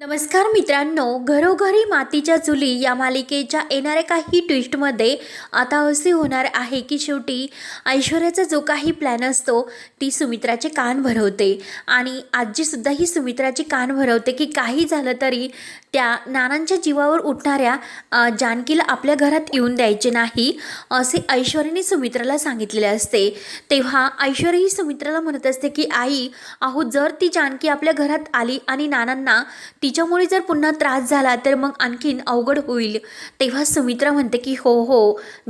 नमस्कार मित्रांनो घरोघरी मातीच्या चुली या मालिकेच्या येणाऱ्या काही ट्विस्टमध्ये आता असे होणार आहे की शेवटी ऐश्वर्याचा जो काही प्लॅन असतो ती सुमित्राचे कान भरवते. आणि आजीसुद्धा ही सुमित्राचे कान भरवते की काही झालं तरी त्या नानांच्या जीवावर उठणाऱ्या जानकीला आपल्या घरात येऊन द्यायचे नाही असे ऐश्वर्याने सुमित्राला सांगितलेले असते. तेव्हा ऐश्वर्या ही सुमित्राला म्हणत असते की आई अहो जर ती जानकी आपल्या घरात आली आणि नानांना ती तिच्यामुळे जर पुन्हा त्रास झाला तर मग आणखीन अवघड होईल. तेव्हा सुमित्रा म्हणते की हो हो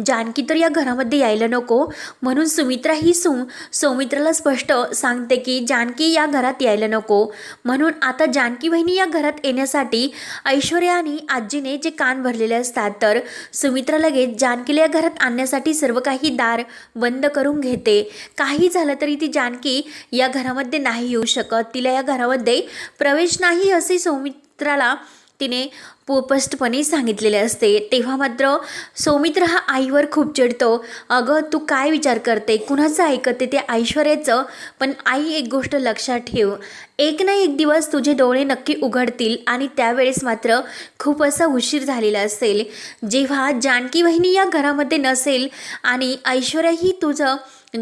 जानकी तर या घरामध्ये यायला नको. म्हणून सुमित्रा ही सु सौमित्राला स्पष्ट सांगते की जानकी या घरात यायला नको. म्हणून आता जानकी बहिणी या घरात येण्यासाठी ऐश्वर्या आणि आजीने जे कान भरलेले असतात तर सुमित्रा लगेच जानकीला या घरात आणण्यासाठी सर्व काही दार बंद करून घेते. काही झालं तरी ती जानकी या घरामध्ये नाही येऊ शकत. तिला या घरामध्ये प्रवेश नाही असे सौमित्राला तिने पोपस्टपणे सांगितलेले असते. तेव्हा मात्र सौमित्र हा आईवर खूप चिडतो. अगं तू काय विचार करते? कुणाचं ऐकते ते ऐश्वर्याचं? पण आई एक गोष्ट लक्षात ठेव. एक ना एक दिवस तुझे डोळे नक्की उघडतील आणि त्यावेळेस मात्र खूप असा उशीर झालेला असेल. जेव्हा जानकी वहिनी या घरामध्ये नसेल आणि ऐश्वर्याही तुझं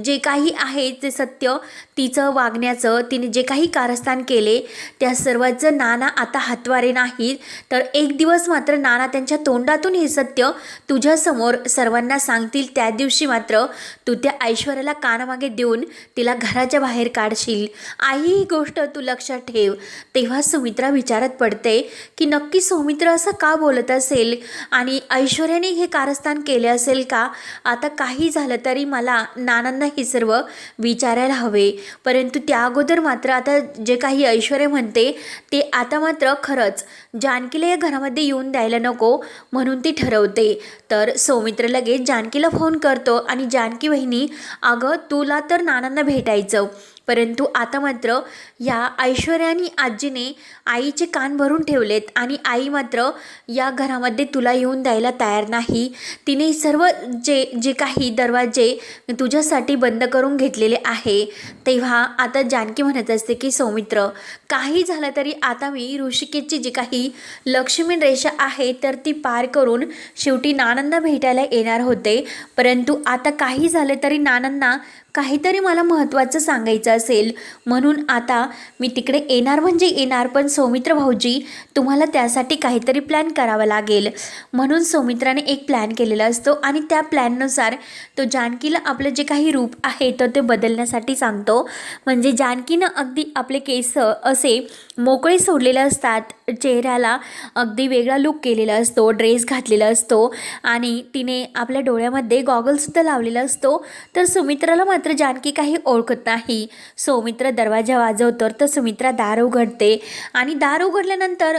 जे काही आहे ते सत्य तिचं वागण्याचं तिने जे काही कारस्थान केले त्या सर्वांचं नाना आता हातवारे नाहीत. तर एक दिवस मात्र नाना त्यांच्या तोंडातून हे सत्य तुझ्यासमोर सर्वांना सांगतील. त्या दिवशी मात्र तू त्या ऐश्वर्याला कानामागे देऊन तिला घराच्या बाहेर काढशील. आई ही गोष्ट तू लक्षात ठेव. तेव्हा सुमित्रा विचारात पडते की नक्की सौमित्र असं का बोलत असेल? आणि ऐश्वर्याने हे कारस्थान केले असेल का? आता काही झालं तरी मला नानांना हे सर्व विचारायला हवे. परंतु त्या अगोदर मात्र आता जे काही ऐश्वर्या म्हणते ते आता मात्र खरंच. जानकीला या घरामध्ये येऊन द्यायला नको म्हणून ती ठरवते. तर सौमित्र लगेच जानकीला फोन करतो आणि जानकी बहिणी अगं तुला तर नानांना भेटायचं. परंतु आता मात्र या ऐश्वर्या आणि आजीने आईचे कान भरून ठेवलेत आणि आई मात्र या घरामध्ये तुला येऊन द्यायला तयार नाही. तिने सर्व जे जे काही दरवाजे तुझ्यासाठी बंद करून घेतलेले आहे तेव्हा आता जानकी म्हणत असते की सौमित्र काही झालं तरी आता मी ऋषिकेशची जी काही लक्ष्मी रेषा आहे तर ती पार करून शेवटी नानांना भेटायला येणार होते. परंतु आता काही झालं तरी नानांना काहीतरी मला महत्त्वाचं सांगायचं असेल. म्हणून आता मी तिकडे येणार म्हणजे येणार पण सौमित्र भाऊजी तुम्हाला त्यासाठी काहीतरी प्लॅन करावा लागेल. म्हणून सौमित्राने एक प्लॅन केलेला असतो आणि त्या प्लॅननुसार तो जानकीला आपलं जे काही रूप आहे तर ते बदलण्यासाठी सांगतो. म्हणजे जानकीनं अगदी आपले केस असे मोकळे सोडलेले असतात. चेहऱ्याला अगदी वेगळा लुक केलेला असतो ड्रेस घातलेला असतो आणि तिने आपल्या डोळ्यामध्ये गॉगलसुद्धा लावलेला असतो. तर सुमित्राला मात्र जानकी काही ओळखत नाही. सौमित्र दरवाजा वाजवतो तर सुमित्रा दार उघडते आणि दार उघडल्यानंतर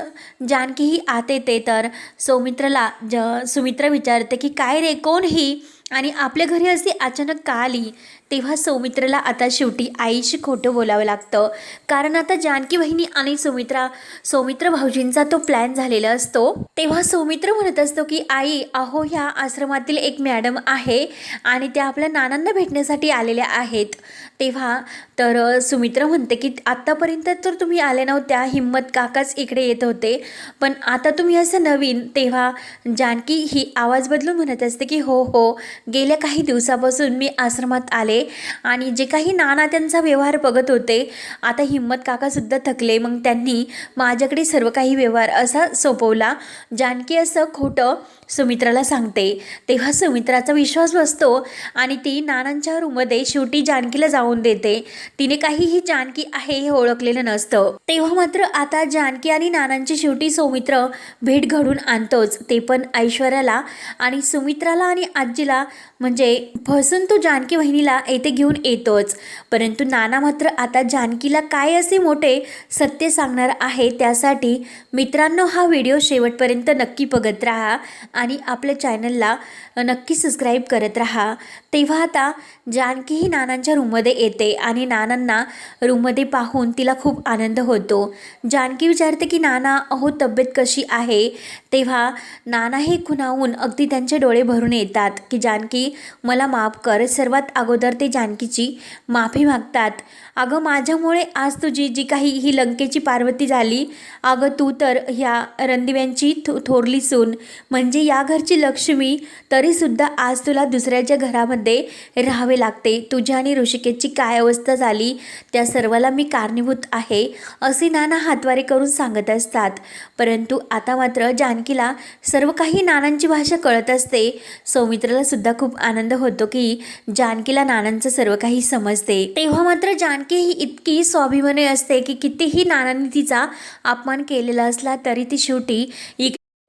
जानकी ही आत येते. तर सौमित्रला ज सुमित्रा विचारते की काय रे कोण ही? आणि आपल्या घरी असे अचानक का आली? तेव्हा सौमित्राला आता शेवटी आईशी खोटं बोलावं लागतं. कारण आता जानकी बहिणी आणि सौमित्रा सौमित्र भाऊजींचा तो प्लॅन झालेला असतो. तेव्हा सौमित्र म्हणत असतो की आई अहो ह्या आश्रमातील एक मॅडम आहे आणि त्या आपल्या नानांना भेटण्यासाठी आलेल्या आहेत. तेव्हा तर सुमित्र म्हणते की आत्तापर्यंत तर तुम्ही आले नव्हत्या हिम्मत काकाच इकडे येत होते. पण आता तुम्ही असं नवीन. तेव्हा जानकी ही आवाज बदलून म्हणत असते की हो हो गेल्या काही दिवसापासून मी आश्रमात आले आणि जे काही नाना त्यांचा व्यवहार बघत होते आता हिम्मत काकासुद्धा थकले. मग त्यांनी माझ्याकडे सर्व काही व्यवहार असा सोपवला. जानकी असं खोटं सुमित्राला सांगते. तेव्हा सुमित्राचा विश्वास बसतो आणि ती नानांच्या रूममध्ये शेवटी जानकीला जाऊन देते. तिने काही ही जानकी आहे हे ओळखलेलं नसतं. तेव्हा मात्र आता जानकी आणि नानांची शेवटी सौमित्र भेट घडून आणतोच. ते पण ऐश्वर्याला आणि सुमित्राला आणि आजीला म्हणजे फसून तो जानकी बहिणीला येथे घेऊन येतोच. परंतु नाना मात्र आता जानकीला काय असे मोठे सत्य सांगणार आहे त्यासाठी मित्रांनो हा व्हिडिओ शेवटपर्यंत नक्की बघत राहा आणि आपल्या चॅनलला नक्की सबस्क्राईब करत राहा. तेव्हा आता जानकी ही नानांच्या रूममध्ये येते आणि नानांना रूममध्ये पाहून तिला खूप आनंद होतो. जानकी विचारते की नाना अहो तब्येत कशी आहे? तेव्हा नाना हे खुणावून अगदी त्यांचे डोळे भरून येतात की जानकी मला माफ कर. सर्वात अगोदर ते जानकीची माफी मागतात. अगं माझ्यामुळे आज तुझी जी काही ही लंकेची पार्वती झाली अगं तू तर ह्या रणदिव्यांची थो थोरली सून. म्हणजे या घरची लक्ष्मी तरीसुद्धा आज तुला दुसऱ्याच्या घरामध्ये राहावे लागते. तुझ्या आणि ऋषिकेशची काय अवस्था झाली त्या सर्वाला मी कारणीभूत आहे असे नाना हातवारे करून सांगत असतात. परंतु आता मात्र जानकीला सर्व काही नानांची भाषा कळत असते. सौमित्राला सुद्धा खूप आनंद होतो की जानकीला नानांचं सर्व काही समजते. तेव्हा मात्र जानकी ही इतकी स्वाभिमानी असते की कितीही नानांनी तिचा अपमान केलेला असला तरी ती शेवटी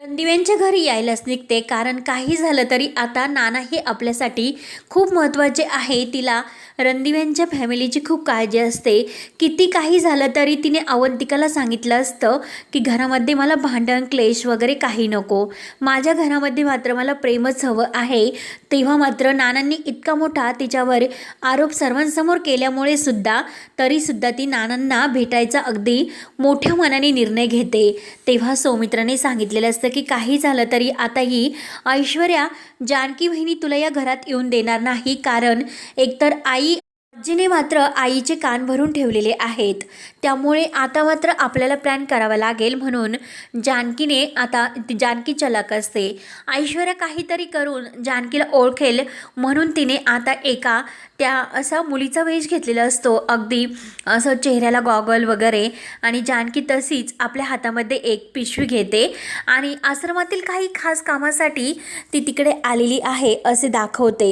रणदिव्यांच्या घरी यायलाच निघते. कारण काही झालं तरी आता नाना हे आपल्यासाठी खूप महत्त्वाचे आहे. तिला रणदिव्यांच्या फॅमिलीची खूप काळजी असते. किती काही झालं तरी तिने अवंतिकाला सांगितलं असतं की घरामध्ये मला भांडण क्लेश वगैरे काही नको. माझ्या घरामध्ये मात्र मला प्रेमच हवं आहे. तेव्हा मात्र नानांनी इतका मोठा तिच्यावर आरोप सर्वांसमोर केल्यामुळे सुद्धा तरीसुद्धा ती नानांना भेटायचा अगदी मोठ्या मनाने निर्णय घेते. तेव्हा सौमित्राने सांगितलेलं असतं की काही झालं तरी आता ही ऐश्वर्या जानकी बहिणी तुला या घरात येऊन देणार नाही. कारण एकतर आई आजीने मात्र आईचे कान भरून ठेवलेले आहेत. त्यामुळे आता मात्र आपल्याला प्लॅन करावा लागेल म्हणून जानकीने आता जानकी चलाक असते. ऐश्वर्या काहीतरी करून जानकीला ओळखेल म्हणून तिने आता एका त्या असा मुलीचा वेश घेतलेला असतो. अगदी असं चेहऱ्याला गॉगल वगैरे आणि जानकी तशीच आपल्या हातामध्ये एक पिशवी घेते आणि आश्रमातील काही खास कामासाठी ती तिकडे आलेली आहे असे दाखवते.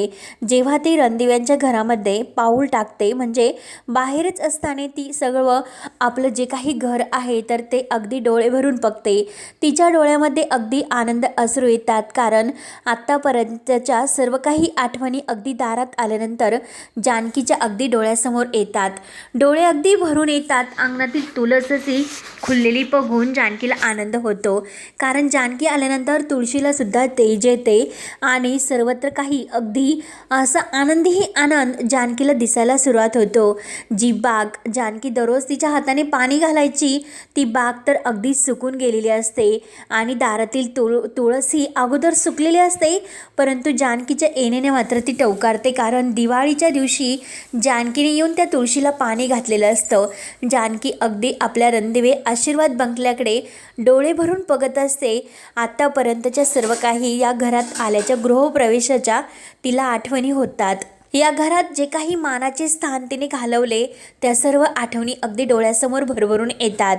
जेव्हा ती रणदिव्यांच्या घरामध्ये पाऊल टाकते म्हणजे बाहेरच असताना ती सगळं आपलं जे काही घर आहे तर ते अगदी डोळे भरून बघते. तिच्या डोळ्यामध्ये अगदी आनंद असरू येतात कारण आत्तापर्यंतच्या सर्व काही आठवणी अगदी दारात आल्यानंतर जानकीच्या अगदी डोळ्यासमोर येतात. डोळे अगदी भरून येतात. अंगणातील तुळसची खुललेली बघून जानकीला आनंद होतो. कारण जानकी आल्यानंतर तुळशीला सुद्धा तेज येते आणि सर्वत्र काही अगदी असा आनंदीही आनंद जानकीला दिसायला सुरुवात होतो. जी बाग जानकी दररोज तिच्या हाताने पाणी घालायची ती बाग तर अगदी सुकून गेलेली असते आणि दारातील तुळ तुळस ही अगोदर सुकलेली असते परंतु जानकीच्या येण्याने मात्र ती टवकारते. कारण दिवाळीच्या दिवशी जानकीने येऊन त्या तुळशीला पाणी घातलेलं असतं. जानकी अगदी आपल्या रणदिवे आशीर्वाद बंगल्याकडे डोळे भरून बघत असते. आत्तापर्यंतच्या सर्व काही या घरात आल्याच्या गृहप्रवेशाच्या तिला आठवणी होतात. या घरात जे काही मानाचे स्थान तिने घालवले त्या सर्व आठवणी अगदी डोळ्यासमोर भरभरून येतात.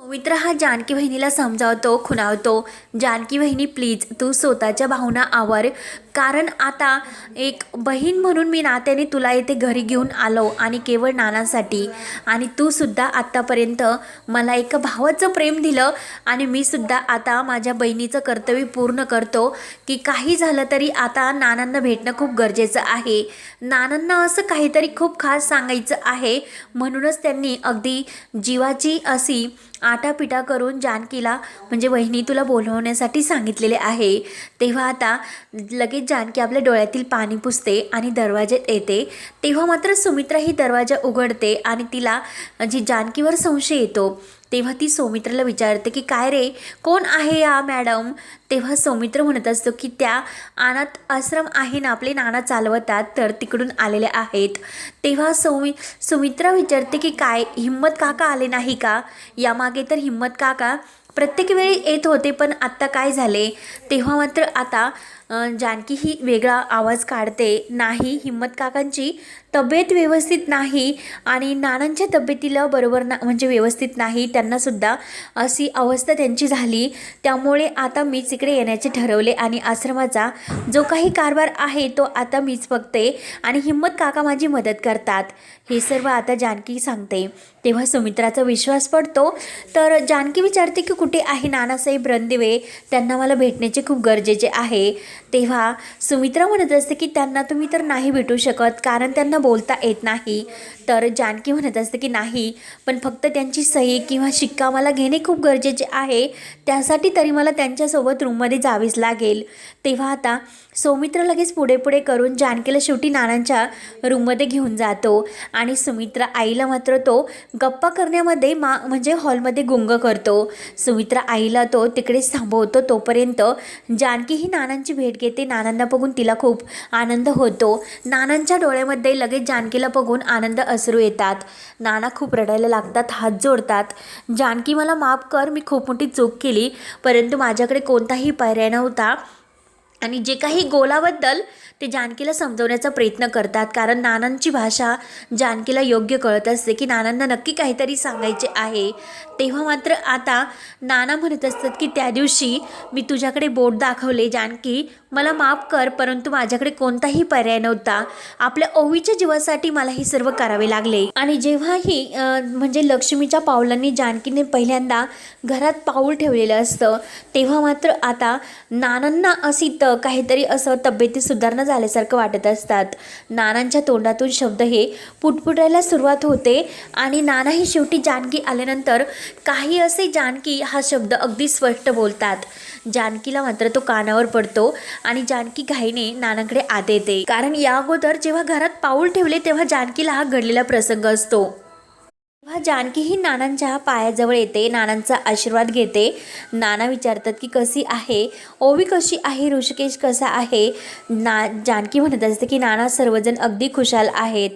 पवित्र हा जानकी बहिणीला समजावतो खुणावतो. जानकी बहिणी प्लीज तू स्वतःच्या भावना आवर. कारण आता एक बहीण म्हणून मी नात्याने तुला येथे घरी घेऊन आलो आणि केवळ नानासाठी. आणि तू सुद्धा आत्तापर्यंत मला एका भावाचं प्रेम दिलं आणि मी सुद्धा आता माझ्या बहिणीचं कर्तव्य पूर्ण करतो. की काही झालं तरी आता नानांना भेटणं खूप गरजेचं आहे. नानांना असं काहीतरी खूप खास सांगायचं आहे. म्हणूनच त्यांनी अगदी जीवाची अशी आटापिटा करून जानकीला म्हणजे वहिनी तुला बोलवण्यासाठी सांगितलेले आहे. तेव्हा आता लगेच जानकी आपल्या डोळ्यातील पाणी पुसते आणि दरवाज्यात येते. तेव्हा मात्र सुमित्रा ही दरवाजा उघडते आणि तिला जी जानकीवर संशय येतो तेव्हा ती सौमित्राला विचारते की काय रे कोण आहे या मॅडम? तेव्हा सौमित्र म्हणत असतो की त्या अनाथ आश्रम आहे ना आपले नाना चालवतात तर तिकडून आलेले आहेत. तेव्हा सौमि सुमित्रा विचारते की काय हिम्मत काका आले नाही का? यामागे तर हिम्मत काका प्रत्येक वेळी येत होते पण आत्ता काय झाले? तेव्हा मात्र आता जानकी ही वेगळा आवाज काढते नाही हिम्मत काकांची तब्येत व्यवस्थित नाही आणि नानांच्या तब्येतीला बरोबर ना म्हणजे व्यवस्थित नाही त्यांनासुद्धा अशी अवस्था त्यांची झाली. त्यामुळे आता मीच इकडे येण्याचे ठरवले आणि आश्रमाचा जो काही कारभार आहे तो आता मीच बघते आणि हिम्मत काका माझी मदत करतात. हे सर्व आता जानकी सांगते. तेव्हा सुमित्राचा विश्वास पडतो. तर जानकी विचारते की कुठे आहे नानासाहेब रणदिवे त्यांना मला भेटण्याचे खूप गरजेचे आहे. तेव्हा सुमित्रा म्हणत असते की त्यांना तुम्ही तर नाही भेटू शकत कारण त्यांना बोलता येत नाही. तर जानकी म्हणत असते की नाही पण फक्त त्यांची सही किंवा शिक्का मला घेणे खूप गरजेचे आहे. त्यासाठी तरी मला त्यांच्यासोबत रूममध्ये जावेच लागेल. तेव्हा आता सौमित्र लगेच पुढे पुढे करून जानकीला शेवटी नानांच्या रूममध्ये घेऊन जातो आणि सुमित्रा आईला मात्र तो गप्पा करण्यामध्ये मा म्हणजे हॉलमध्ये गुंग करतो. सुमित्रा आईला तो तिकडेच थांबवतो तोपर्यंत जानकी ही नानांची भेट घेते. नानांना बघून तिला खूप आनंद होतो. नानांच्या डोळ्यामध्ये लगेच जानकीला बघून आनंद अश्रू येतात. नाना खूप रडायला लागतात हात जोडतात. जानकी मला माफ कर मी खूप मोठी चूक केली परंतु माझ्याकडे कोणताही पर्याय नव्हता. आणि जे काही गोलाबद्दल ते जानकीला समजवण्याचा प्रयत्न करतात. कारण नानांची भाषा जानकीला योग्य कळत असते की नानांना नक्की काहीतरी सांगायचे आहे. तेव्हा मात्र आता नाना म्हणत असतात की त्या दिवशी मी तुझ्याकडे बोट दाखवले. जानकी मला माफ कर परंतु माझ्याकडे कोणताही पर्याय नव्हता. आपल्या ओवीच्या जीवासाठी मला हे सर्व करावे लागले. आणि जेव्हाही म्हणजे लक्ष्मीच्या पावलांनी जानकीने पहिल्यांदा घरात पाऊल ठेवलेलं असतं तेव्हा मात्र आता नानांना अशी त काहीतरी असं तब्येती सुधारणा झाल्यासारखं वाटत असतात. नानांच्या तोंडातून शब्द हे पुटपुटायला सुरुवात होते आणि नानाही शेवटी जानकी आल्यानंतर काही असे जानकी हा शब्द अगदी स्पष्ट बोलतात. जानकीला मात्र तो कानावर पडतो आणि जानकी घाईने नानांकडे आत येते. कारण या अगोदर जेव्हा घरात पाऊल ठेवले तेव्हा जानकीला हा घडलेला प्रसंग असतो. तेव्हा जानकी ही नानांच्या पायाजवळ येते नानांचा आशीर्वाद घेते. नाना विचारतात की कशी आहे? ओवी कशी आहे? ऋषिकेश कसा आहे? ना जानकी म्हणत असते की नाना सर्वजण अगदी खुशाल आहेत.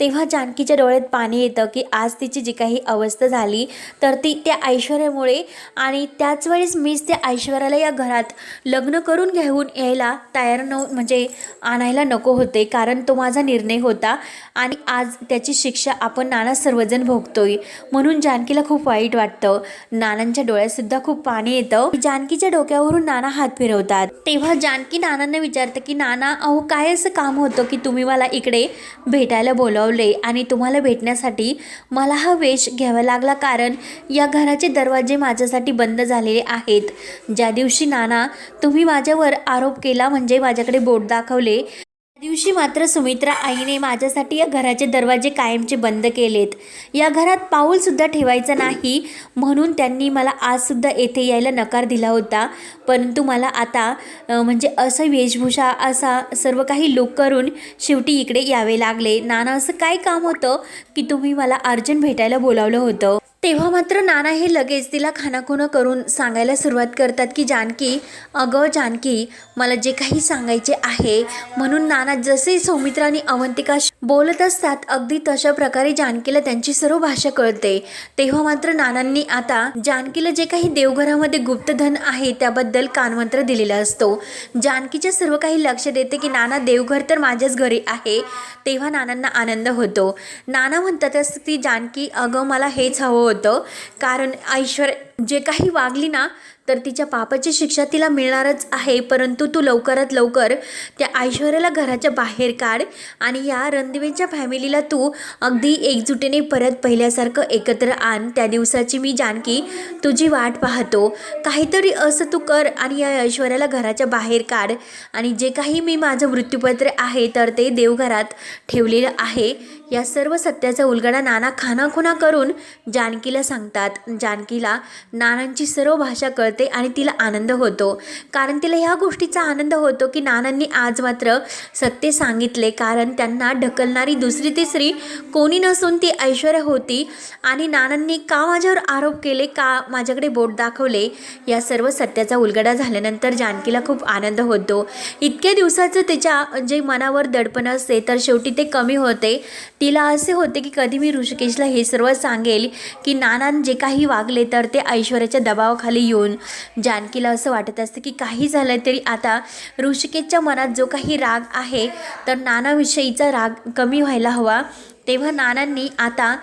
तेव्हा जानकीच्या डोळ्यात पाणी येतं की आज तिची जी काही अवस्था झाली तर ती त्या ऐश्वर्यामुळे आणि त्याच वेळेस मीच त्या ऐश्वर्याला या घरात लग्न करून घेऊन यायला तयार न म्हणजे आणायला नको होते कारण तो माझा निर्णय होता आणि आज त्याची शिक्षा आपण नाना सर्वजण बघतोय म्हणून जानकीला खूप वाईट वाटतं. नानांच्या डोळ्यात सुद्धा खूप पाणी येतं. जानकीच्या डोक्यावरून नाना हात फिरवतात. तेव्हा जानकी नानांना विचारतं की नाना अहो काय असं काम होतं की तुम्ही मला इकडे भेटायला बोलावले आणि तुम्हाला भेटण्यासाठी मला हा वेश घ्यावा लागला? कारण या घराचे दरवाजे माझ्यासाठी बंद झालेले आहेत. ज्या दिवशी नाना तुम्ही माझ्यावर आरोप केला म्हणजे माझ्याकडे बोट दाखवले दिवशी मात्र सुमित्रा आईने माझ्यासाठी या घराचे दरवाजे कायमचे बंद केलेत. या घरात पाऊलसुद्धा ठेवायचं नाही म्हणून त्यांनी मला आजसुद्धा येथे यायला नकार दिला होता. परंतु मला आता म्हणजे असं वेशभूषा असा सर्व काही लुक करून शेवटी इकडे यावे लागले. नाना असं काय काम होतं की तुम्ही मला अर्जंट भेटायला बोलावलं होतं? तेव्हा मात्र नाना हे लगेच तिला खानाखुणं करून सांगायला सुरुवात करतात की जानकी अगं जानकी मला जे काही सांगायचे आहे म्हणून नाना जसे सौमित्रा आणि अवंतिका बोलत असतात अगदी तशा प्रकारे जानकीला त्यांची सर्व भाषा कळते. तेव्हा मात्र नानांनी आता जानकीला जे काही देवघरामध्ये गुप्तधन आहे त्याबद्दल कानमंत्र दिलेला असतो. जानकीच्या सर्व काही लक्ष देते की नाना देवघर तर माझ्याच घरी आहे तेव्हा नानांना आनंद होतो. नाना म्हणतात असं ती जानकी अगं मला हेच हवं होतं. कारण ऐश्वर जे काही वागली ना तर तिच्या पापाची शिक्षा तिला मिळणारच आहे परंतु तू लवकरात लवकर त्या ऐश्वर्याला घराच्या बाहेर काढ आणि या रणदिवेच्या फॅमिलीला तू अगदी एकजुटीने परत पहिल्यासारखं एकत्र आण. त्या दिवसाची मी जानकी तुझी वाट पाहतो. काहीतरी असं तू कर आणि या ऐश्वर्याला घराच्या बाहेर काढ आणि जे काही मी माझं मृत्यूपत्र आहे तर ते देवघरात ठेवलेलं आहे. या सर्व सत्याचा उलगडा नाना खानाखुना करून जानकीला सांगतात. जानकीला नानांची सर्व भाषा कळते आणि तिला आनंद होतो. कारण तिला ह्या गोष्टीचा आनंद होतो की नानांनी आज मात्र सत्य सांगितले. कारण त्यांना ढकलणारी दुसरी तिसरी कोणी नसून ती ऐश्वर्या होती आणि नानांनी का माझ्यावर आरोप केले का माझ्याकडे बोट दाखवले? या सर्व सत्याचा उलगडा झाल्यानंतर जानकीला खूप आनंद होतो. इतक्या दिवसाचं तिच्या जे मनावर दडपण असते तर शेवटी ते कमी होते. तिला असे होते की कधी मी ऋषिकेशला हे सर्व सांगेल की नानान जे काही वागले तर ते ऐश्वर्याच्या दबावाखाली येऊन जानकीला असं वाटत असतं की काही झालं तरी आता ऋषिकेशच्या मनात जो काही राग आहे तर नानाविषयीचा राग कमी व्हायला हवा. तेव्हा नानांनी आता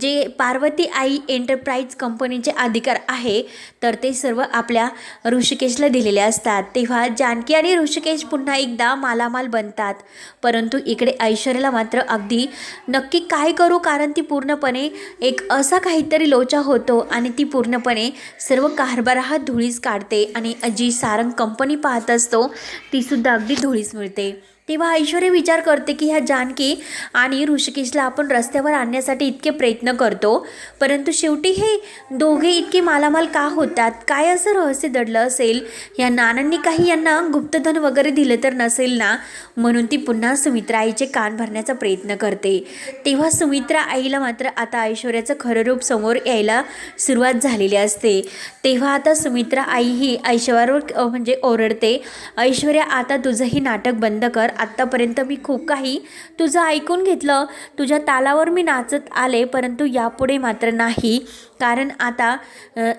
जे पार्वती आई एंटरप्राइज कंपनीचे अधिकार आहे तर ते सर्व आपल्या ऋषिकेशला दिलेले असतात. तेव्हा जानकी आणि ऋषिकेश पुन्हा एकदा मालामाल बनतात. परंतु इकडे ऐश्वर्याला मात्र अगदी नक्की काय करू कारण ती पूर्णपणे एक असा काहीतरी लोचा होतो आणि ती पूर्णपणे सर्व कारभार हा धुळीस काढते आणि जी सारंग कंपनी पाहत असतो तीसुद्धा अगदी धुळीस मिळते. तेव्हा ऐश्वर्य विचार करते की ह्या जानकी आणि ऋषिकेशला आपण रस्त्यावर आणण्यासाठी इतके प्रयत्न करतो. परंतु शेवटी हे दोघे इतके मालामाल का होतात? काय असं रहस्य दडलं असेल? या नानांनी काही यांना गुप्तधन वगैरे दिलं तर नसेल ना? म्हणून ती पुन्हा सुमित्रा आईचे कान भरण्याचा प्रयत्न करते. तेव्हा सुमित्रा आईला मात्र आता ऐश्वर्याचं खरं रूप समोर यायला सुरुवात झालेली असते. तेव्हा आता सुमित्रा आई ही ऐश्वर्यावर म्हणजे ओरडते ऐश्वर्या आता तुझंही नाटक बंद कर. आत्तापर्यंत मी खूप काही तुझं ऐकून घेतलं. तुझ्या तालावर मी नाचत आले परंतु यापुढे मात्र नाही. कारण आता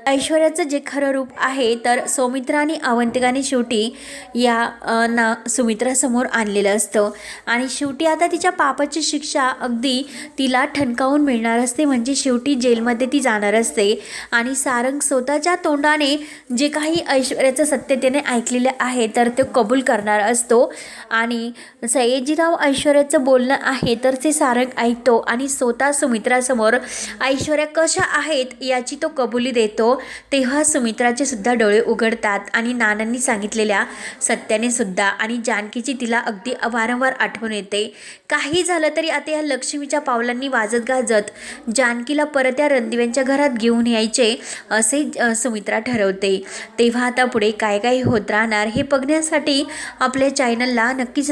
ऐश्वर्याचं जे खरं रूप आहे तर सौमित्रा आणि अवंतिकाने शेवटी या ना सुमित्रासमोर आणलेलं असतं. आणि शेवटी आता तिच्या पापाची शिक्षा अगदी तिला ठणकावून मिळणार असते म्हणजे शेवटी जेलमध्ये ती जाणार असते. आणि सारंग स्वतःच्या तोंडाने जे काही ऐश्वर्याचं सत्यतेने ऐकलेलं आहे तर ते कबूल करणार असतो. आणि सयाजीराव ऐश्वर्याचं बोलणं आहे तर ते सारंग ऐकतो आणि स्वतः सुमित्रासमोर ऐश्वर्या कशा आहेत? याची तो कबुली देतो. तेव्हा सुमित्राचे सुद्धा डोळे उघडतात आणि नानांनी सांगितलेल्या सत्याने सुद्धा आणि जानकीची तिला अगदी वारंवार आठवण येते. काही झालं तरी आता या लक्ष्मीच्या पावलांनी वाजत गाजत जानकीला परत या रणदिव्यांच्या घरात घेऊन यायचे असे सुमित्रा ठरवते. तेव्हा आता पुढे काय काय होत राहणार हे बघण्यासाठी आपल्या चॅनलला नक्कीच